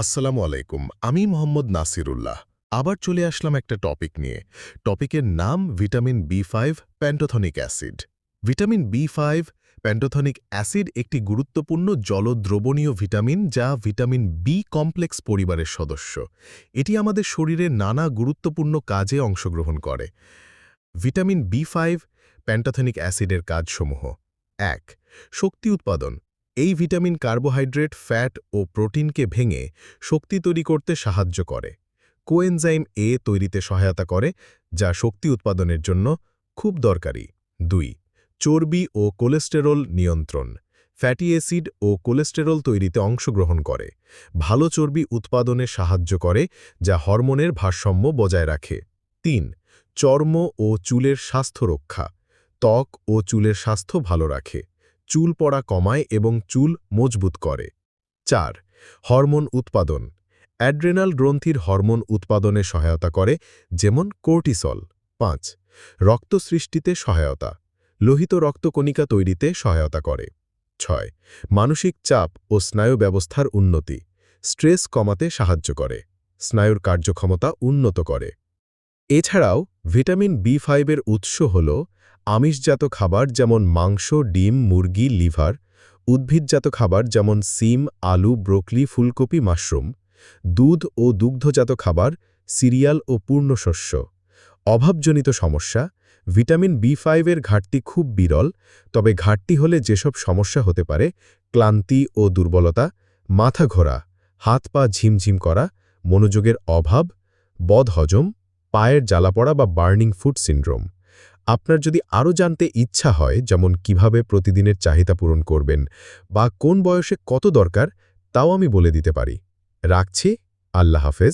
আসসালামু আলাইকুম, আমি মোহাম্মদ নাসিরুল্লাহ। আবার চলে আসলাম একটা টপিক নিয়ে। টপিকের নাম vitamin B five pantothenic acid. Vitamin B five pantothenic acid একটি গুরুত্বপূর্ণ জলদ্রবণীয় ভিটামিন যা ভিটামিন বি কমপ্লেক্স পরিবারের সদস্য। এটি আমাদের শরীরে নানা গুরুত্বপূর্ণ কাজে অংশগ্রহণ করে। ভিটামিন বি ফাইভ প্যান্টোথনিক অ্যাসিডের কাজসমূহ। এক, শক্তি উৎপাদন। এই ভিটামিন কার্বোহাইড্রেট, ফ্যাট ও প্রোটিনকে ভেঙে শক্তি তৈরি করতে সাহায্য করে। কোএনজাইম এ তৈরিতে সহায়তা করে, যা শক্তি উৎপাদনের জন্য খুব দরকারি। দুই, চর্বি ও কোলেস্টেরল নিয়ন্ত্রণ। ফ্যাটি অ্যাসিড ও কোলেস্টেরল তৈরিতে অংশগ্রহণ করে। ভালো চর্বি উৎপাদনে সাহায্য করে, যা হরমোনের ভারসাম্য বজায় রাখে। তিন, চর্ম ও চুলের স্বাস্থ্য রক্ষা। ত্বক ও চুলের স্বাস্থ্য ভালো রাখে। চুল পড়া কমায় এবং চুল মজবুত করে। চার, হরমোন উৎপাদন। অ্যাড্রেনাল গ্রন্থির হরমোন উৎপাদনে সহায়তা করে, যেমন কোর্টিসল। পাঁচ রক্ত সৃষ্টিতে সহায়তা। লোহিত রক্তকণিকা তৈরিতে সহায়তা করে। ছয়, মানসিক চাপ ও স্নায়ু ব্যবস্থার উন্নতি। স্ট্রেস কমাতে সাহায্য করে। স্নায়ুর কার্যক্ষমতা উন্নত করে। এছাড়াও ভিটামিন বি ফাইভের উৎস হল আমিষজাত খাবার যেমন মাংস, ডিম, মুরগি, লিভার, উদ্ভিদজাত খাবার যেমন সিম, আলু, ব্রোকলি, ফুলকপি, মাশরুম, দুধ ও দুগ্ধজাত খাবার, সিরিয়াল ও পূর্ণশস্য। অভাবজনিত সমস্যা, ভিটামিন বি ফাইভের ঘাটতি খুব বিরল, তবে ঘাটতি হলে যেসব সমস্যা হতে পারে, ক্লান্তি ও দুর্বলতা, মাথা ঘোরা, হাত পা ঝিমঝিম করা, মনোযোগের অভাব, বদহজম, পায়ের জ্বালাপড়া বা বার্নিং ফুড সিন্ড্রোম। আপনার যদি আরও জানতে ইচ্ছা হয় যেমন কীভাবে প্রতিদিনের চাহিদা পূরণ করবেন বা কোন বয়সে কত দরকার, তাও আমি বলে দিতে পারি। রাখছি। আল্লাহ হাফেজ।